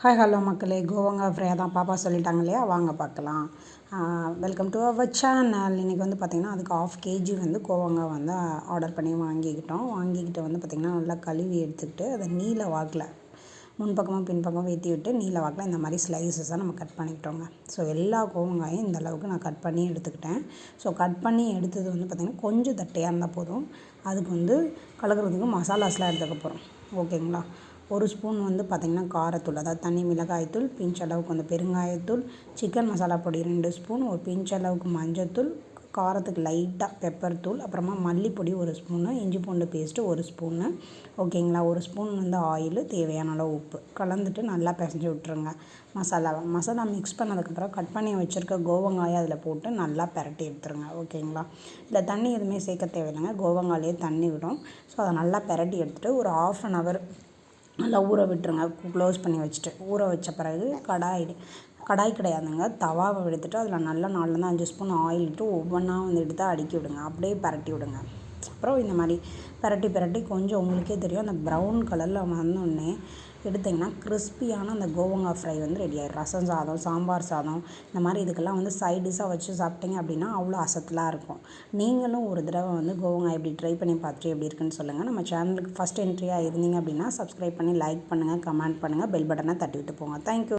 Hi hello மக்களே. கோவங்கா ஃப்ரையாக தான் பாப்பா சொல்லிட்டாங்க இல்லையா? வாங்க பார்க்கலாம். வெல்கம் டு அவர் சேனல் இன்றைக்கி வந்து பார்த்திங்கன்னா அதுக்கு ஆஃப் கேஜி வந்து கோவங்காய் வந்து ஆர்டர் பண்ணி வாங்கிக்கிட்டோம். வாங்கிக்கிட்டு வந்து பார்த்திங்கன்னா நல்லா கழுவி எடுத்துக்கிட்டு அதை நீல வாக்கில் முன்பக்கமும் பின்பக்கமாக வெட்டி விட்டு நீல வாக்கில் இந்த மாதிரி ஸ்லைசஸாக நம்ம கட் பண்ணிக்கிட்டோங்க. ஸோ எல்லா கோவங்காயும் இந்த அளவுக்கு நான் கட் பண்ணி எடுத்துக்கிட்டேன். ஸோ கட் பண்ணி எடுத்தது வந்து பார்த்திங்கன்னா கொஞ்சம் தட்டையாக இருந்தால் போதும். அதுக்கு வந்து கலக்கிறதுக்கு மசாலாஸ்லாம் எடுத்துக்க போகிறோம் ஓகேங்களா? ஒரு ஸ்பூன் வந்து பார்த்திங்கன்னா காரத்தூள் அதாவது தனி மிளகாய்த்தூள் பிஞ்ச் அளவுக்கு வந்து பெருங்காயத்தூள் சிக்கன் மசாலா பொடி ரெண்டு ஸ்பூன் ஒரு பிஞ்ச் அளவுக்கு மஞ்சத்தூள் காரத்துக்கு லைட்டாக பெப்பர் தூள் அப்புறமா மல்லிப்பொடி ஒரு ஸ்பூனு இஞ்சி பூண்டு பேஸ்ட்டு ஒரு ஸ்பூனு ஓகேங்களா? ஒரு ஸ்பூன் வந்து ஆயில் தேவையான அளவு உப்பு. கலந்துட்டு நல்லா பிசைஞ்சு விட்ருங்க மசாலாவை. மசாலா மிக்ஸ் பண்ணதுக்கப்புறம் கட் பண்ணி வச்சுருக்க கோவங்காயை அதில் போட்டு நல்லா பெரட்டி எடுத்துருங்க. ஓகேங்களா? இதில் தண்ணி எதுவுமே சேர்க்க தேவையில்லைங்க. கோவங்காயிலே தண்ணி விடும். ஸோ அதை நல்லா பெரட்டி எடுத்துகிட்டு ஒரு ஆஃப் அன் ஹவர் நல்லா ஊற விட்டுருங்க. க்ளோஸ் பண்ணி வச்சுட்டு. ஊற வச்ச பிறகு கடாய் கடாய் கிடையாதுங்க. தவாவை எடுத்துகிட்டு அதில் நல்ல நாலுலேருந்து அஞ்சு ஸ்பூன் ஆயில் விட்டு ஒவ்வொன்றா வந்து எடுத்து அடுக்கி விடுங்க. அப்படியே பரட்டி விடுங்க. அப்புறம் இந்த மாதிரி பரட்டி பரட்டி கொஞ்சம் உங்களுக்கே தெரியும். அந்த ப்ரௌன் கலரில் வந்தோடனே எடுத்திங்கன்னா கிறிஸ்பியான அந்த கோவங்காய் ஃப்ரை வந்து ரெடி ஆகிடும் ரசம் சாதம் சாம்பார் சாதம் இந்த மாதிரி இதுக்கெல்லாம் வந்து சைட் வச்சு சாப்பிட்டீங்க அப்படின்னா அவ்வளோ அசத்தலாக இருக்கும். நீங்களும் ஒரு தடவை வந்து கோவங்காய் எப்படி ட்ரை பண்ணி பார்த்துட்டு எப்படி இருக்குன்னு சொல்லுங்கள் நம்ம சேனலுக்கு ஃபஸ்ட் என்ட்ரியாக இருந்தீங்க அப்படின்னா சப்ஸ்கிரைப் பண்ணி லைக் பண்ணுங்கள் கமெண்ட் பண்ணுங்கள் பெல் பட்டனை தட்டி விட்டு போங்க. தேங்க்யூ